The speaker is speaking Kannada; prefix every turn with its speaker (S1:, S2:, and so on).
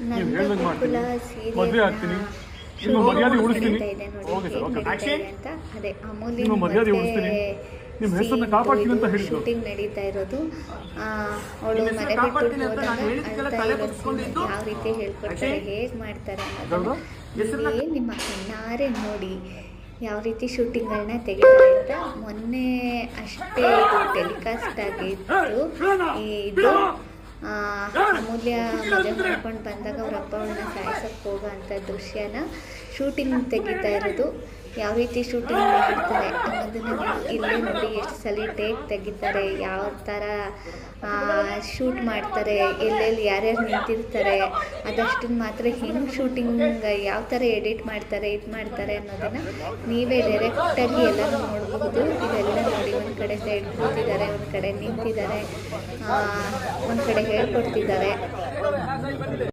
S1: ನೀವು ಹೇಳ್ದಂಗೆ ಮಾಡ್ತೀನಿ.
S2: ಸೀರಿಯಲ್
S1: ಮದುವೆ ಆಗ್ತೀನಿ. ನಿಮ್ಮ ಮರ್ಯಾದೆ ಉಳಿಸ್ತೀನಿ. Okay sir okay.
S2: ಅಂತ. ಅದೇ ಅಮೂಲ್ಯ
S1: ನಿಮ್ಮ ಮರ್ಯಾದೆ ಉಳಿಸ್ತೀನಿ. ನಿಮ್ಮ ಹೆಸರನ್ನ ಕಾಪಾಡ್ತೀನಿ ಅಂತ ಹೇಳಿದ್ರು
S2: ಶೂಟಿಂಗ್ ನಡೀತಾ ಇರೋದು. ಅವಳು ಮನೆ ಬಿಟ್ಟು ಹೋದಾಗ ಯಾವ ರೀತಿ ಹೇಳ್ಕೊಡ್ತಾರೆ ಹೇಗೆ ಮಾಡ್ತಾರೆ ಅನ್ನೋದನ್ನ ನಿಮ್ಮ ಕಣ್ಣಾರೆ ನೋಡಿ ಯಾವ ರೀತಿ ಶೂಟಿಂಗ್ಗಳನ್ನ ತೆಗಿತಾರೆ ಅಂತ. ಮೊನ್ನೆ ಅಷ್ಟೇ ಇದು ಟೆಲಿಕಾಸ್ಟ್ ಆಗಿತ್ತು. ಇದು ಅಮೂಲ್ಯ ಮದುವೆ ಮಾಡ್ಕೊಂಡು ಬಂದಾಗ ಅವ್ರ ಅಪ್ಪ ಅವ್ರನ್ನ ಸಾಯಿಸಕ್ಕೆ ಹೋಗೋ ಅಂಥ ದೃಶ್ಯನ ಶೂಟಿಂಗ್ ತೆಗಿತಾ ಇರೋದು. ಯಾವ ರೀತಿ ಶೂಟಿಂಗ್ ಮಾಡ್ತಾರೆ ಅನ್ನೋದನ್ನ ಇಲ್ಲಿ ನೋಡಿ ಎಷ್ಟು ಸಲ ಟೇಕ್ ತೆಗಿತಾರೆ, ಯಾವ ಥರ ಶೂಟ್ ಮಾಡ್ತಾರೆ, ಎಲ್ಲೆಲ್ಲಿ ಯಾರ್ಯಾರು ನಿಂತಿರ್ತಾರೆ, ಅದಷ್ಟನ್ನು ಮಾತ್ರ ಹೆಂಗೆ ಶೂಟಿಂಗ್ ಯಾವ ಥರ ಎಡಿಟ್ ಮಾಡ್ತಾರೆ, ಇದು ಮಾಡ್ತಾರೆ ಅನ್ನೋದನ್ನು ನೀವೇ ಡೈರೆಕ್ಟಾಗಿ ಎಲ್ಲ ನೋಡಬಹುದು ಇದೆಲ್ಲ ಕಡೆ ಸೈಡ್ ಕೂತಿದ್ದಾರೆ ಒಂದು ಕಡೆ ನಿಂತಿದ್ದಾರೆ ಒಂದು ಕಡೆ ಹೇಳ್ಕೊಡ್ತಿದ್ದಾರೆ.